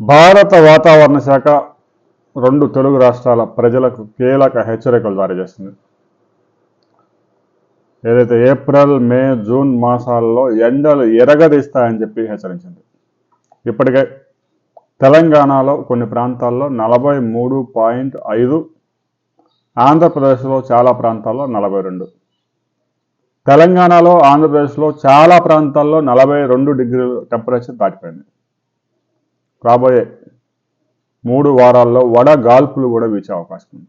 భారత వాతావరణ శాఖ రెండు తెలుగు రాష్ట్రాల ప్రజలకు కీలక హెచ్చరికలు జారీ చేస్తుంది ఏదైతే ఏప్రిల్ మే జూన్ మాసాల్లో ఎండలు ఎరగదీస్తాయని చెప్పి హెచ్చరించింది. ఇప్పటికే తెలంగాణలో కొన్ని ప్రాంతాల్లో నలభై మూడు పాయింట్ ఐదు ఆంధ్రప్రదేశ్లో చాలా ప్రాంతాల్లో నలభై రెండు. తెలంగాణలో ఆంధ్రప్రదేశ్లో చాలా ప్రాంతాల్లో నలభై రెండు డిగ్రీల టెంపరేచర్ దాటిపోయింది. రాబోయే మూడు వారాల్లో వడగాల్పులు కూడా వీచే అవకాశం ఉంది.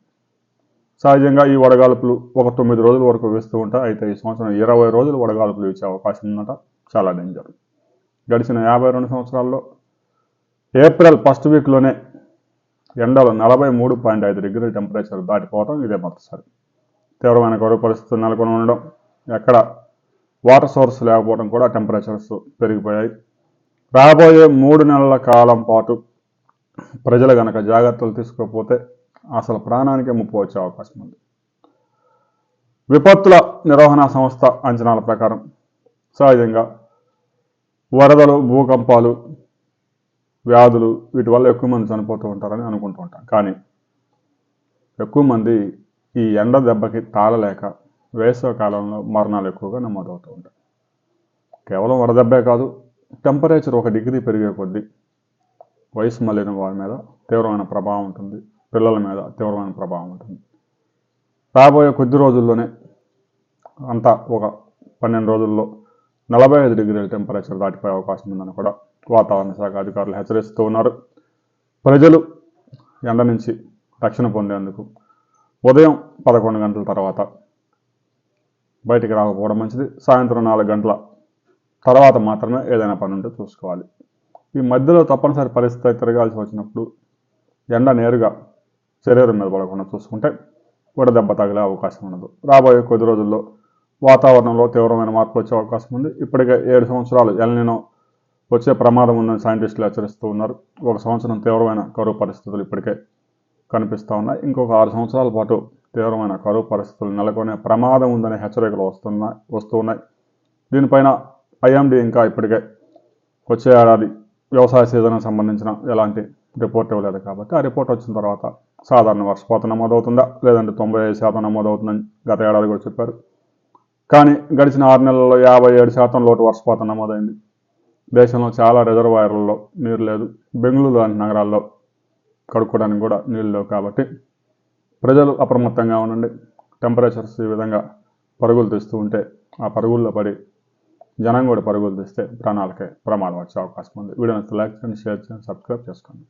సహజంగా ఈ వడగాల్పులు ఒక తొమ్మిది రోజుల వరకు వేస్తూ ఉంటాయి. అయితే ఈ సంవత్సరం ఇరవై రోజులు వడగాల్పులు వీచే అవకాశం ఉందట. చాలా డేంజర్ గడిచిన యాభై రెండు సంవత్సరాల్లో ఏప్రిల్ ఫస్ట్ వీక్లోనే ఎండలు నలభై మూడు పాయింట్ ఐదు డిగ్రీ టెంపరేచర్ దాటిపోవడం ఇదే మొదటిసారి. తీవ్రమైన గౌరవ పరిస్థితులు నెలకొని ఉండడం ఎక్కడ వాటర్ సోర్స్ లేకపోవడం కూడా టెంపరేచర్స్ పెరిగిపోయాయి. రాబోయే మూడు నెలల కాలం పాటు ప్రజలు గనక జాగ్రత్తలు తీసుకోకపోతే అసలు ప్రాణానికే ముప్పు వచ్చే అవకాశం ఉంది. విపత్తుల నిర్వహణ సంస్థ అంచనాల ప్రకారం సహజంగా వరదలు భూకంపాలు వ్యాధులు వీటి వల్ల ఎక్కువ మంది చనిపోతూ ఉంటారని అనుకుంటూ ఉంటాం. కానీ ఎక్కువ మంది ఈ ఎండ దెబ్బకి తాళలేక వేసవ కాలంలో మరణాలు ఎక్కువగా నమోదవుతూ ఉంటాయి. కేవలం వరదెబ్బే కాదు టెంపరేచర్ ఒక డిగ్రీ పెరిగే కొద్దీ వయసు మళ్ళిన వారి మీద తీవ్రమైన ప్రభావం ఉంటుంది. పిల్లల మీద తీవ్రమైన ప్రభావం ఉంటుంది. రాబోయే కొద్ది రోజుల్లోనే అంతా ఒక పన్నెండు రోజుల్లో నలభై ఐదు డిగ్రీల టెంపరేచర్ దాటిపోయే అవకాశం ఉందని కూడా వాతావరణ శాఖ అధికారులు హెచ్చరిస్తూ ఉన్నారు. ప్రజలు ఎండ నుంచి రక్షణ పొందేందుకు ఉదయం పదకొండు గంటల తర్వాత బయటికి రాకపోవడం మంచిది. సాయంత్రం నాలుగు గంటల తర్వాత మాత్రమే ఏదైనా పని ఉంటే చూసుకోవాలి. ఈ మధ్యలో తప్పనిసరి పరిస్థితి తిరగాల్సి వచ్చినప్పుడు ఎండ నేరుగా శరీరం మీద పడకుండా చూసుకుంటే వడదెబ్బ తగిలే అవకాశం ఉండదు. రాబోయే కొద్ది రోజుల్లో వాతావరణంలో తీవ్రమైన మార్పులు వచ్చే అవకాశం ఉంది. ఇప్పటికే ఏడు సంవత్సరాలు ఎల్నినో వచ్చే ప్రమాదం ఉందని సైంటిస్టులు హెచ్చరిస్తూ ఉన్నారు. ఒక సంవత్సరం తీవ్రమైన కరువు పరిస్థితులు ఇప్పటికే కనిపిస్తూ ఉన్నాయి. ఇంకొక ఆరు సంవత్సరాల పాటు తీవ్రమైన కరువు పరిస్థితులు నెలకొనే ప్రమాదం ఉందనే హెచ్చరికలు వస్తున్నాయి వస్తూ ఉన్నాయి. దీనిపైన ఐఎండి ఇంకా ఇప్పటికే వచ్చే ఏడాది వ్యవసాయ సీజన్కి సంబంధించిన ఎలాంటి రిపోర్ట్ ఇవ్వలేదు కాబట్టి ఆ రిపోర్ట్ వచ్చిన తర్వాత సాధారణ వర్షపాతం నమోదవుతుందా? లేదంటే తొంభై ఐదు శాతం నమోదవుతుందని గత ఏడాది కూడా చెప్పారు. కానీ గడిచిన ఆరు నెలల్లో యాభై ఏడు శాతం లోటు వర్షపాతం నమోదైంది. దేశంలో చాలా రిజర్వాయర్లలో నీరు లేదు. బెంగళూరు లాంటి నగరాల్లో కడుక్కోవడానికి కూడా నీళ్ళు లేవు కాబట్టి ప్రజలు అప్రమత్తంగా ఉండండి. టెంపరేచర్స్ ఈ విధంగా పరుగులు తెస్తూ ఉంటే ఆ పరుగుల్లో పడి జనం కూడా పరుగులు తీస్తే ప్రాణాలకే ప్రమాదం వచ్చే అవకాశం ఉంది. వీడియోని లైక్ చేయండి షేర్ చేయండి సబ్స్క్రైబ్ చేసుకోండి.